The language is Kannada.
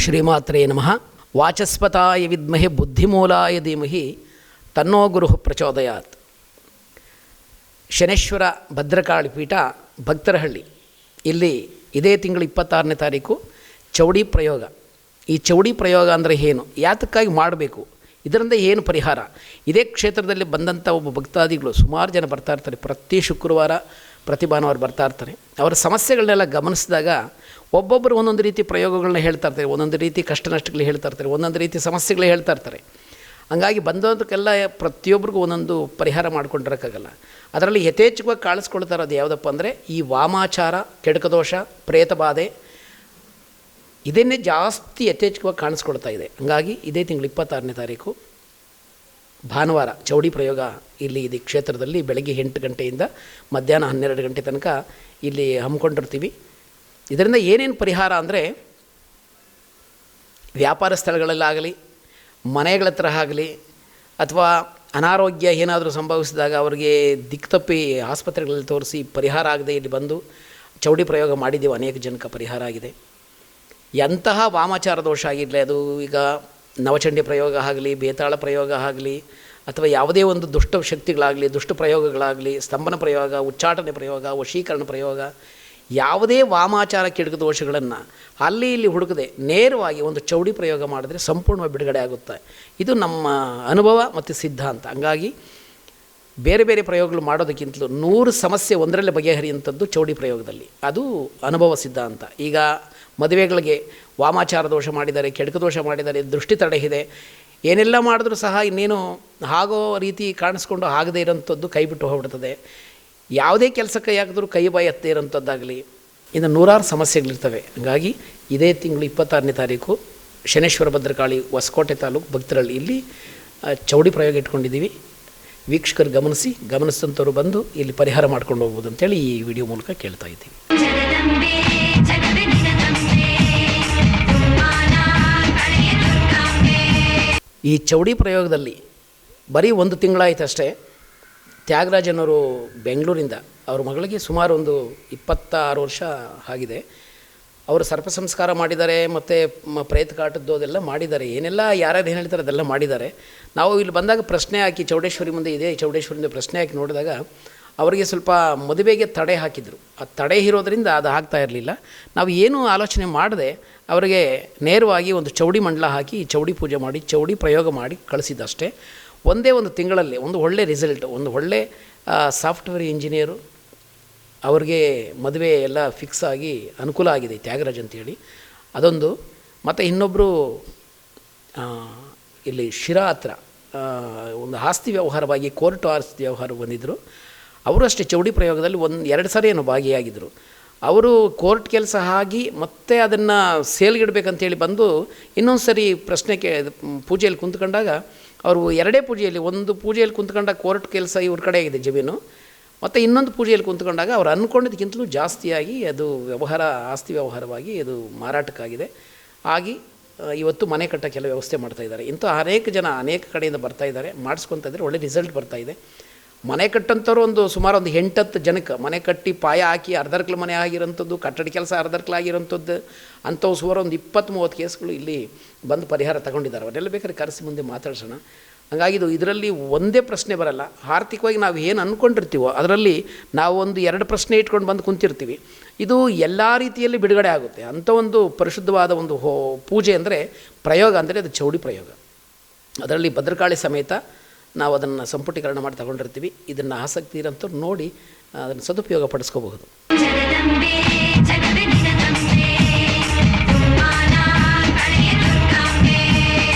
ಶ್ರೀಮಾತ್ರೇ ನಮಃ. ವಾಚಸ್ಪತಾಯ ವಿದ್ಮಹೆ ಬುದ್ಧಿಮೂಲಾಯ ಧೀಮಹಿ ತನ್ನೋ ಗುರು ಪ್ರಚೋದಯಾತ್. ಶನೇಶ್ವರ ಭದ್ರಕಾಳಿ ಪೀಠ, ಭಕ್ತರಹಳ್ಳಿ. ಇಲ್ಲಿ ಇದೇ ತಿಂಗಳು ಇಪ್ಪತ್ತಾರನೇ ತಾರೀಕು ಚೌಡಿ ಪ್ರಯೋಗ. ಈ ಚೌಡಿ ಪ್ರಯೋಗ ಅಂದರೆ ಏನು? ಯಾತಕ್ಕಾಗಿ ಮಾಡಬೇಕು? ಇದರಿಂದ ಏನು ಪರಿಹಾರ? ಇದೇ ಕ್ಷೇತ್ರದಲ್ಲಿ ಬಂದಂಥ ಒಬ್ಬ ಭಕ್ತಾದಿಗಳು ಸುಮಾರು ಜನ ಬರ್ತಾ ಇರ್ತಾರೆ. ಪ್ರತಿ ಶುಕ್ರವಾರ ಪ್ರತಿ ಅವ್ರು ಬರ್ತಾ ಇರ್ತಾರೆ. ಅವರ ಸಮಸ್ಯೆಗಳನ್ನೆಲ್ಲ ಗಮನಿಸಿದಾಗ ಒಬ್ಬೊಬ್ಬರು ಒಂದೊಂದು ರೀತಿ ಪ್ರಯೋಗಗಳನ್ನ ಹೇಳ್ತಾ ಇರ್ತಾರೆ, ಒಂದೊಂದು ರೀತಿ ಕಷ್ಟ ನಷ್ಟಗಳು ಹೇಳ್ತಾ ಇರ್ತಾರೆ, ಒಂದೊಂದು ರೀತಿ ಸಮಸ್ಯೆಗಳು ಹೇಳ್ತಾ ಇರ್ತಾರೆ. ಹಂಗಾಗಿ ಬಂದೋದಕ್ಕೆಲ್ಲ ಪ್ರತಿಯೊಬ್ಬರಿಗೂ ಒಂದೊಂದು ಪರಿಹಾರ ಮಾಡ್ಕೊಂಡಿರೋಕ್ಕಾಗಲ್ಲ. ಅದರಲ್ಲಿ ಯಥೇಚ್ಛವಾಗಿ ಕಾಣಿಸ್ಕೊಳ್ತಾ ಇರೋದು ಯಾವುದಪ್ಪ ಅಂದರೆ ಈ ವಾಮಾಚಾರ, ಕೆಡಕದೋಷ, ಪ್ರೇತಬಾಧೆ ಇದನ್ನೇ ಜಾಸ್ತಿ ಯಥೇಚ್ಛವಾಗಿ ಕಾಣಿಸ್ಕೊಳ್ತಾ ಇದೆ. ಹಂಗಾಗಿ ಇದೇ ತಿಂಗಳು ಇಪ್ಪತ್ತಾರನೇ ತಾರೀಕು ಭಾನುವಾರ ಚೌಡಿ ಪ್ರಯೋಗ ಇಲ್ಲಿ ಇದು ಕ್ಷೇತ್ರದಲ್ಲಿ ಬೆಳಗ್ಗೆ ಎಂಟು ಗಂಟೆಯಿಂದ ಮಧ್ಯಾಹ್ನ ಹನ್ನೆರಡು ಗಂಟೆ ತನಕ ಇಲ್ಲಿ ಹಮ್ಮಿಕೊಂಡಿರ್ತೀವಿ. ಇದರಿಂದ ಏನೇನು ಪರಿಹಾರ ಅಂದರೆ ವ್ಯಾಪಾರ ಸ್ಥಳಗಳಲ್ಲಾಗಲಿ, ಮನೆಗಳ ಹತ್ರ ಆಗಲಿ, ಅಥವಾ ಅನಾರೋಗ್ಯ ಏನಾದರೂ ಸಂಭವಿಸಿದಾಗ ಅವರಿಗೆ ದಿಕ್ತಪ್ಪಿ ಆಸ್ಪತ್ರೆಗಳಲ್ಲಿ ತೋರಿಸಿ ಪರಿಹಾರ ಆಗದೆ ಇಲ್ಲಿ ಬಂದು ಚೌಡಿ ಪ್ರಯೋಗ ಮಾಡಿದ್ದೇವೆ, ಅನೇಕ ಜನಕ್ಕೆ ಪರಿಹಾರ ಆಗಿದೆ. ಎಂತಹ ವಾಮಾಚಾರ ದೋಷ ಆಗಿರಲಿ, ಅದು ಈಗ ನವಚಂಡಿ ಪ್ರಯೋಗ ಆಗಲಿ, ಬೇತಾಳ ಪ್ರಯೋಗ ಆಗಲಿ, ಅಥವಾ ಯಾವುದೇ ಒಂದು ದುಷ್ಟ ಶಕ್ತಿಗಳಾಗಲಿ, ದುಷ್ಟ ಪ್ರಯೋಗಗಳಾಗಲಿ, ಸ್ತಂಭನ ಪ್ರಯೋಗ, ಉಚ್ಚಾಟನೆ ಪ್ರಯೋಗ, ವಶೀಕರಣ ಪ್ರಯೋಗ, ಯಾವುದೇ ವಾಮಾಚಾರ ಕೆಡುಕ ದೋಷಗಳನ್ನು ಅಲ್ಲಿ ಇಲ್ಲಿ ಹುಡುಕದೆ ನೇರವಾಗಿ ಒಂದು ಚೌಡಿ ಪ್ರಯೋಗ ಮಾಡಿದ್ರೆ ಸಂಪೂರ್ಣವಾಗಿ ಬಿಡುಗಡೆ ಆಗುತ್ತೆ. ಇದು ನಮ್ಮ ಅನುಭವ ಮತ್ತು ಸಿದ್ಧಾಂತ. ಹಂಗಾಗಿ ಬೇರೆ ಬೇರೆ ಪ್ರಯೋಗಗಳು ಮಾಡೋದಕ್ಕಿಂತಲೂ ನೂರು ಸಮಸ್ಯೆ ಒಂದರಲ್ಲೇ ಬಗೆಹರಿಯುವಂಥದ್ದು ಚೌಡಿ ಪ್ರಯೋಗದಲ್ಲಿ. ಅದು ಅನುಭವ ಸಿದ್ಧಾಂತ ಈಗ ಮದುವೆಗಳಿಗೆ ವಾಮಾಚಾರ ದೋಷ ಮಾಡಿದ್ದಾರೆ, ಕೆಡಕ ದೋಷ ಮಾಡಿದ್ದಾರೆ, ದೃಷ್ಟಿ ತಡೆ ಇದೆ. ಏನೆಲ್ಲ ಮಾಡಿದ್ರೂ ಸಹ ಇನ್ನೇನು ಆಗೋ ರೀತಿ ಕಾಣಿಸ್ಕೊಂಡು ಆಗದೇ ಇರೋಂಥದ್ದು ಕೈ ಬಿಟ್ಟು ಹೋಗ್ಬಿಡ್ತದೆ. ಯಾವುದೇ ಕೆಲಸಕ್ಕೆ ಹಾಕಿದ್ರೂ ಕೈ ಬಾಯಿ ಹತ್ತೇ ಇರೋಂಥದ್ದಾಗಲಿ, ಇನ್ನು ನೂರಾರು ಸಮಸ್ಯೆಗಳಿರ್ತವೆ. ಹಾಗಾಗಿ ಇದೇ ತಿಂಗಳು ಇಪ್ಪತ್ತಾರನೇ ತಾರೀಕು ಶನೇಶ್ವರ ಭದ್ರಕಾಳಿ ಹೊಸಕೋಟೆ ತಾಲೂಕು ಭಕ್ತರಳ್ಳಿ ಇಲ್ಲಿ ಚೌಡಿ ಪ್ರಯೋಗ ಇಟ್ಕೊಂಡಿದ್ದೀವಿ. ವೀಕ್ಷಕರು ಗಮನಿಸಿ ಗಮನಿಸಿದಂಥವ್ರು ಬಂದು ಇಲ್ಲಿ ಪರಿಹಾರ ಮಾಡ್ಕೊಂಡು ಹೋಗ್ಬೋದು ಅಂತೇಳಿ ಈ ವಿಡಿಯೋ ಮೂಲಕ ಕೇಳ್ತಾ ಇದ್ದೀವಿ. ಈ ಚೌಡಿ ಪ್ರಯೋಗದಲ್ಲಿ ಬರೀ ಒಂದು ತಿಂಗಳಾಯ್ತು ಅಷ್ಟೇ ತ್ಯಾಗರಾಜನವರು ಬೆಂಗಳೂರಿಂದ ಅವ್ರ ಮಗಳಿಗೆ ಸುಮಾರು ಒಂದು ಇಪ್ಪತ್ತಾರು ವರ್ಷ ಆಗಿದೆ. ಅವರು ಸರ್ಪ ಸಂಸ್ಕಾರ ಮಾಡಿದ್ದಾರೆ ಮತ್ತು ಪ್ರೇತ ಕಾಟದ್ದು ಅದೆಲ್ಲ ಮಾಡಿದ್ದಾರೆ. ಏನೆಲ್ಲ ಯಾರ್ಯಾರು ಏನು ಹೇಳ್ತಾರೆ ಅದೆಲ್ಲ ಮಾಡಿದ್ದಾರೆ. ನಾವು ಇಲ್ಲಿ ಬಂದಾಗ ಪ್ರಶ್ನೆ ಹಾಕಿ ಚೌಡೇಶ್ವರಿ ಮುಂದೆ ಇದೆ. ಚೌಡೇಶ್ವರಿ ಮುಂದೆ ಪ್ರಶ್ನೆ ಹಾಕಿ ನೋಡಿದಾಗ ಅವರಿಗೆ ಸ್ವಲ್ಪ ಮದುವೆಗೆ ತಡೆ ಹಾಕಿದರು. ಆ ತಡೆ ಇರೋದರಿಂದ ಅದು ಆಗ್ತಾ ಇರಲಿಲ್ಲ. ನಾವು ಏನೂ ಆಲೋಚನೆ ಮಾಡದೆ ಅವರಿಗೆ ನೇರವಾಗಿ ಒಂದು ಚೌಡಿ ಮಂಡಲ ಹಾಕಿ ಚೌಡಿ ಪೂಜೆ ಮಾಡಿ, ಚೌಡಿ ಪ್ರಯೋಗ ಮಾಡಿ ಕಳಿಸಿದ್ದಷ್ಟೇ. ಒಂದೇ ಒಂದು ತಿಂಗಳಲ್ಲಿ ಒಂದು ಒಳ್ಳೆ ರಿಸಲ್ಟ್ ಒಂದು ಒಳ್ಳೆ ಸಾಫ್ಟ್ವೇರ್ ಇಂಜಿನಿಯರು ಅವ್ರಿಗೆ ಮದುವೆ ಎಲ್ಲ ಫಿಕ್ಸ್ ಆಗಿ ಅನುಕೂಲ ಆಗಿದೆ, ತ್ಯಾಗರಾಜ್ ಅಂತೇಳಿ. ಅದೊಂದು. ಮತ್ತು ಇನ್ನೊಬ್ಬರು ಇಲ್ಲಿ ಶಿರಾ ಹತ್ರ ಒಂದು ಆಸ್ತಿ ವ್ಯವಹಾರವಾಗಿ, ಕೋರ್ಟ್ ಆಸ್ತಿ ವ್ಯವಹಾರ ಬಂದಿದ್ದರು ಅವರು ಅಷ್ಟೇ, ಚೌಡಿ ಪ್ರಯೋಗದಲ್ಲಿ ಒಂದು, ಎರಡು ಸಾರಿ ಏನೋ ಭಾಗಿಯಾಗಿದ್ದರು ಅವರು ಕೋರ್ಟ್ ಕೆಲಸ ಆಗಿ ಮತ್ತೆ ಅದನ್ನು ಸೇಲ್ಗಿಡ್ಬೇಕಂತೇಳಿ ಬಂದು ಇನ್ನೊಂದು ಸರಿ ಪ್ರಶ್ನೆ ಕೇ ಪೂಜೆಯಲ್ಲಿ ಕುಂತ್ಕೊಂಡಾಗ, ಅವರು ಎರಡೇ ಪೂಜೆಯಲ್ಲಿ, ಒಂದು ಪೂಜೆಯಲ್ಲಿ ಕುಂತ್ಕೊಂಡಾಗ ಕೋರ್ಟ್ ಕೆಲಸ ಇವ್ರ ಕಡೆ ಆಗಿದೆ ಜಮೀನು. ಮತ್ತು ಇನ್ನೊಂದು ಪೂಜೆಯಲ್ಲಿ ಕುಂತ್ಕೊಂಡಾಗ ಅವ್ರು ಅಂದ್ಕೊಂಡಿದ್ದಕ್ಕಿಂತಲೂ ಜಾಸ್ತಿಯಾಗಿ ಅದು ವ್ಯವಹಾರ, ಆಸ್ತಿ ವ್ಯವಹಾರವಾಗಿ ಅದು ಮಾರಾಟಕ್ಕಾಗಿದೆ. ಆಗಿ ಇವತ್ತು ಮನೆ ಕಟ್ಟೋಕ್ಕೆಲ್ಲ ವ್ಯವಸ್ಥೆ ಮಾಡ್ತಾ ಇದ್ದಾರೆ. ಇಂಥ ಅನೇಕ ಜನ ಅನೇಕ ಕಡೆಯಿಂದ ಬರ್ತಾ ಇದ್ದಾರೆ, ಮಾಡಿಸ್ಕೊತಾ ಇದ್ದಾರೆ, ಒಳ್ಳೆ ರಿಸಲ್ಟ್ ಬರ್ತಾ ಇದೆ. ಮನೆ ಕಟ್ಟಂಥವ್ರು ಒಂದು ಸುಮಾರು ಒಂದು ಎಂಟತ್ತು ಜನಕ್ಕೆ ಮನೆ ಕಟ್ಟಿ ಪಾಯ ಹಾಕಿ ಅರ್ಧರ್ಕಲ್ ಮನೆ ಆಗಿರೋಂಥದ್ದು, ಕಟ್ಟಡ ಕೆಲಸ ಅರ್ಧರ್ಕಲ್ ಆಗಿರೋಂಥದ್ದು, ಅಂಥವು ಸುಮಾರು ಒಂದು ಇಪ್ಪತ್ತು ಮೂವತ್ತು ಕೇಸ್ಗಳು ಇಲ್ಲಿ ಬಂದು ಪರಿಹಾರ ತಗೊಂಡಿದ್ದಾರೆ. ಅವರೆಲ್ಲ ಬೇಕಾದ್ರೆ ಕರೆಸಿ ಮುಂದೆ ಮಾತಾಡ್ಸೋಣ. ಹಾಗಾಗಿ ಇದು ಇದರಲ್ಲಿ ಒಂದೇ ಪ್ರಶ್ನೆ ಬರಲ್ಲ. ಆರ್ಥಿಕವಾಗಿ ನಾವು ಏನು ಅಂದ್ಕೊಂಡಿರ್ತೀವೋ ಅದರಲ್ಲಿ ನಾವು ಒಂದು ಎರಡು ಪ್ರಶ್ನೆ ಇಟ್ಕೊಂಡು ಬಂದು ಕುಂತಿರ್ತೀವಿ. ಇದು ಎಲ್ಲ ರೀತಿಯಲ್ಲಿ ಬಿಡುಗಡೆ ಆಗುತ್ತೆ. ಅಂಥ ಒಂದು ಪರಿಶುದ್ಧವಾದ ಒಂದು ಹೋ, ಪೂಜೆ ಅಂದರೆ ಪ್ರಯೋಗ ಅಂದರೆ ಅದು ಚೌಡಿ ಪ್ರಯೋಗ. ಅದರಲ್ಲಿ ಭದ್ರಕಾಳಿ ಸಮೇತ ನಾವು ಅದನ್ನು ಸಂಪುಟೀಕರಣ ಮಾಡಿ ತಗೊಂಡಿರ್ತೀವಿ. ಇದನ್ನು ಆಸಕ್ತಿ ಇರೋಂಥವ್ರು ನೋಡಿ, ಅದನ್ನು ಸದುಪಯೋಗ ಪಡಿಸ್ಕೋಬಹುದು.